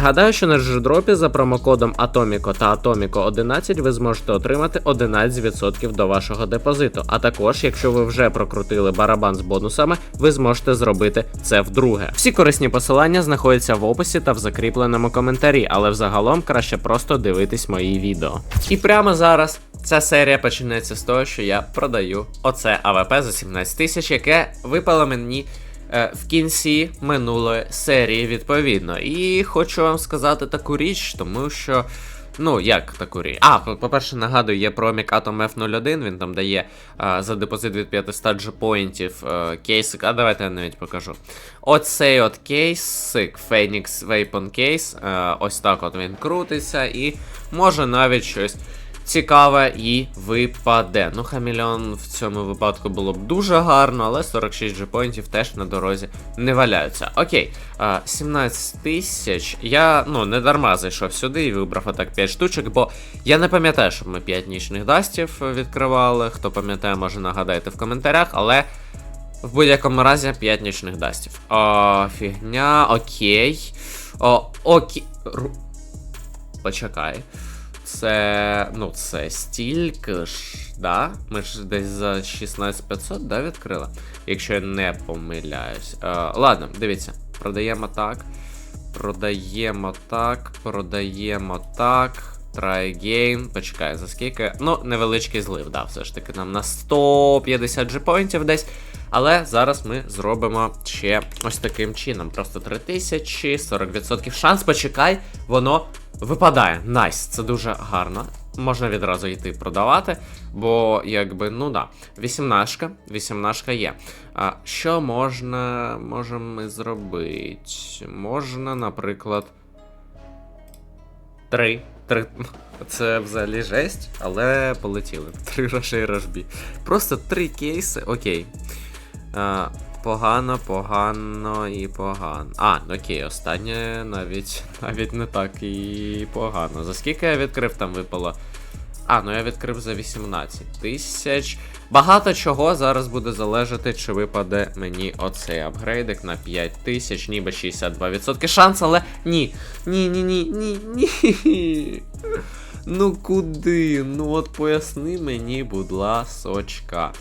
Нагадаю, що на G-дропі за промокодом Atomico та Atomico 11 ви зможете отримати 11% до вашого депозиту. А також, якщо ви вже прокрутили барабан з бонусами, ви зможете зробити це вдруге. Всі корисні посилання знаходяться в описі та в закріпленому коментарі, але взагалом краще просто дивитись мої відео. І прямо зараз ця серія починається з того, що я продаю оце АВП за 17 тисяч, яке випало мені в кінці минулої серії, відповідно. І хочу вам сказати таку річ, тому що. Ну, як таку річ? А, по- по-перше, нагадую, є промік Atom F01, він там дає а, за депозит від 500 джепоінтів е, кейсик. А давайте я навіть покажу. Оцей от кейсик, Phoenix Weapon Case, е, ось так от він крутиться, і може навіть щось цікаве і випаде. Ну, хамільон в цьому випадку було б дуже гарно, але 46 джепоінтів теж на дорозі не валяються. Окей, 17 тисяч. Я ну не дарма зайшов сюди і вибрав отак 5 штучок, бо я не пам'ятаю, щоб ми 5 нічних дастів відкривали. Хто пам'ятає, може нагадайте в коментарях, але. В будь-якому разі 5 нічних дастів. О, фігня, окей. О, окей. Почекай. Це. Ну, це стільки ж, да? Ми ж десь за 16500, да, відкрили? Якщо я не помиляюсь. Е, ладно, дивіться, продаємо так. Продаємо так, продаємо так. Try again. Почекай, за скільки. Ну, невеличкий злив, да, все ж таки нам на 150 джепоінтів десь. Але зараз ми зробимо ще ось таким чином. Просто 3000, 40% шанс, почекай, воно випадає. Найс, це дуже гарно. Можна відразу йти продавати, бо якби, ну да, вісімнашка, вісімнашка є. А що можна можемо зробити? Можна, наприклад. Три. Три. Це взагалі жесть, але полетіли. Три грошей рожбі. Просто три кейси, окей. А, погано, погано і погано. А, окей, останнє навіть навіть не так і погано. За скільки я відкрив, там випало. А, ну я відкрив за 18 тисяч. Багато чого зараз буде залежати, чи випаде мені оцей апгрейдик на 5 тисяч, ніби 62% шанс, але ні. Ні, ні, ні, ні, ні. Ну куди? Ну от поясни мені, будь ласочка.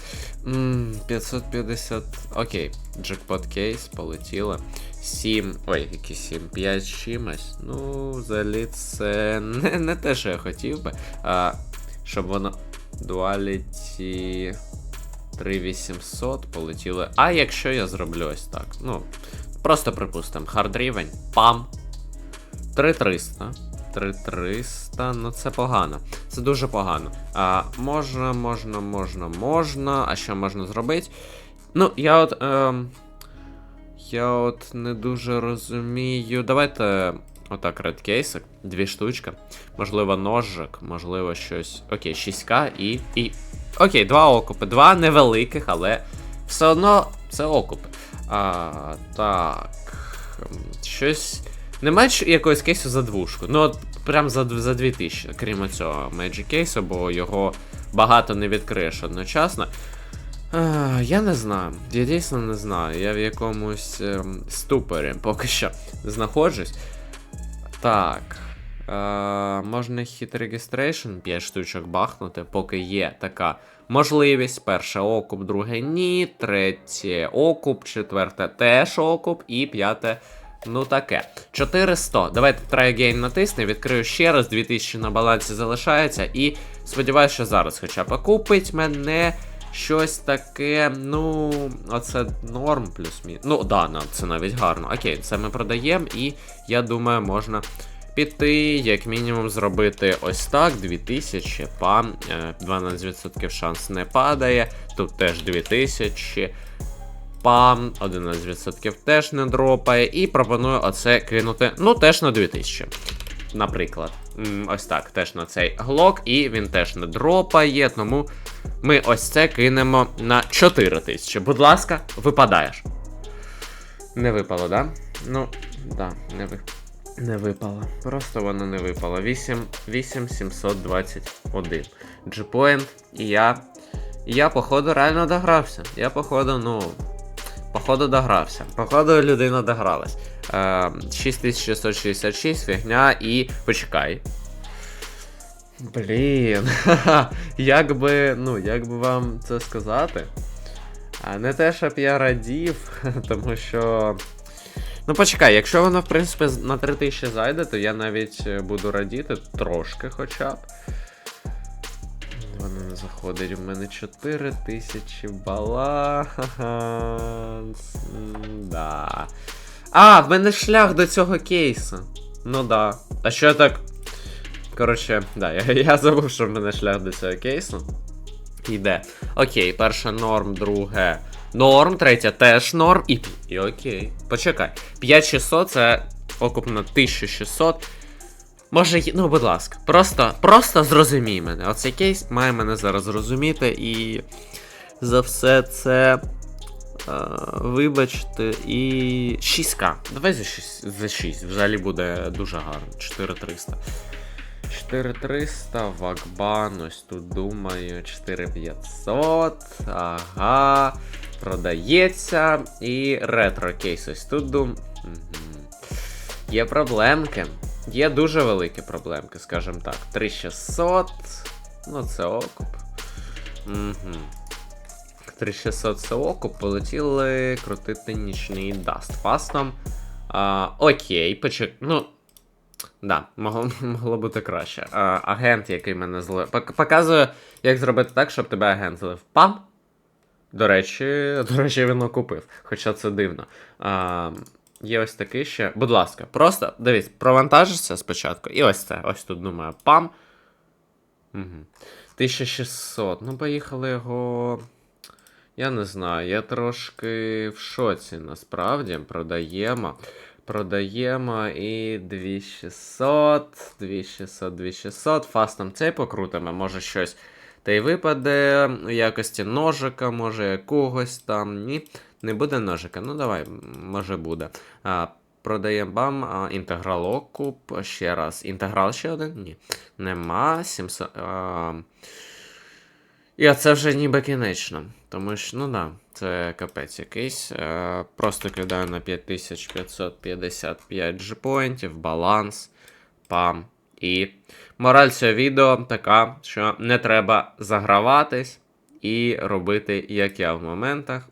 Ммм, 550. Окей, джекпот кейс, полетіло. 7. Ой, які 7, 5 чимось. Ну, взагалі, це не, не те, що я хотів би. А, щоб воно. Дуаліті 3800 полетіло. А якщо я зроблю ось так? Ну, просто припустимо, хард рівень, пам. 3300. 3300, ну це погано. Це дуже погано. А, Можна, можна, можна, можна. А що можна зробити? Ну, я от. Ем, я от не дуже розумію. Давайте. Отак, редкейсик, дві штучки. Можливо, ножик, можливо, щось. Окей, 6к і. і. Окей, два окупи. Два невеликих, але все одно це окупи. А, Так. ем, Щось. Немає якогось кейсу за двушку. Ну, от прям за, за 2000, крім цього Magic кейсу, бо його багато не відкриєш одночасно. А, я не знаю. Я дійсно не знаю. Я в якомусь ем, ступорі поки що знаходжусь. Так. Е, можна хіт registration 5 штучок бахнути, поки є така можливість. Перше окуп, друге ні, третє окуп, четверте теж окуп і п'яте. Ну таке. 400. Давайте try again натисни, відкрию ще раз, 2000 на балансі залишається. І сподіваюся, що зараз хоча б окупить мене щось таке. Ну, оце норм плюс-мінус. Ну, да, ну, це навіть гарно. Окей, це ми продаємо, і я думаю, можна піти, як мінімум, зробити ось так. 2000, пам, е, 12% шанс не падає. Тут теж 2000. Пам, 11% теж не дропає. І пропоную оце кинути, ну, теж на 2000. Наприклад. Ось так, теж на цей глок, і він теж не дропає, тому ми ось це кинемо на 4000. Будь ласка, випадаєш. Не випало, да? Ну, да, не ви... Не випало. Просто воно не випало. 8, 8721. G-Point, і я. Я, походу, реально догрався. Я, походу, ну. Походу догрався. Походу людина догралась. Е, 6666 фігня і. Почекай. Блін. як би, ну, як би вам це сказати? А не те, щоб я радів, тому що. Ну, почекай, якщо воно, в принципі, на 3000 зайде, то я навіть е, буду радіти трошки хоча б. Заходить. У мене 4000 бала. М, Да. А, в мене шлях до цього кейсу. Ну да. А що я так. Коротше, да, я, я забув, що в мене шлях до цього кейсу. Йде. Окей, перше норм, друге. Норм, третє теж норм. І, і окей. Почекай. 5600 це окуп на 1600. Може, ну, будь ласка, просто, просто зрозумій мене. Оцей кейс має мене зараз зрозуміти і за все це. е, вибачте, і 6к. Давай за 6, за 6. Взагалі буде дуже гарно. 4300. 4300, Вакбан, ось тут думаю, 4500. Ага. Продається. І ретро кейс ось тут дум. Мгм. Є проблемки. Є дуже великі проблемки, скажімо так. 3600. Ну, це окуп. Угу. 3600 це окуп. Полетіли крутити нічний даст фастом. А, окей, почек. Ну. Да, могло, могло бути краще. А, агент, який мене злив. Пок- Показує, як зробити так, щоб тебе агент злив. Пам! До речі, до речі, він купив. Хоча це дивно. А, є ось такий ще. Будь ласка, просто дивись, провантажишся спочатку. І ось це. Ось тут думаю, пам. Угу. 1600. Ну, поїхали його. Я не знаю, я трошки в шоці насправді. Продаємо. Продаємо і 2600, 2600, 2600. Фастом цей покрутимо, може щось. Та й випаде у якості ножика, може якогось там. Ні, не буде ножика. Ну давай, може буде. А, продаємо бам, а, інтеграл окуп. Ще раз. Інтеграл ще один? Ні. Нема. 700. А... І це вже ніби кінечно. Тому що, ну да, це капець якийсь. Е, просто кидаю на 5555 джипоінтів, баланс, пам. І мораль цього відео така, що не треба заграватись і робити, як я в моментах.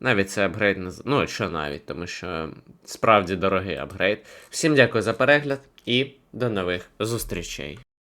Навіть це апгрейд не Ну, що навіть, тому що справді дорогий апгрейд. Всім дякую за перегляд і до нових зустрічей.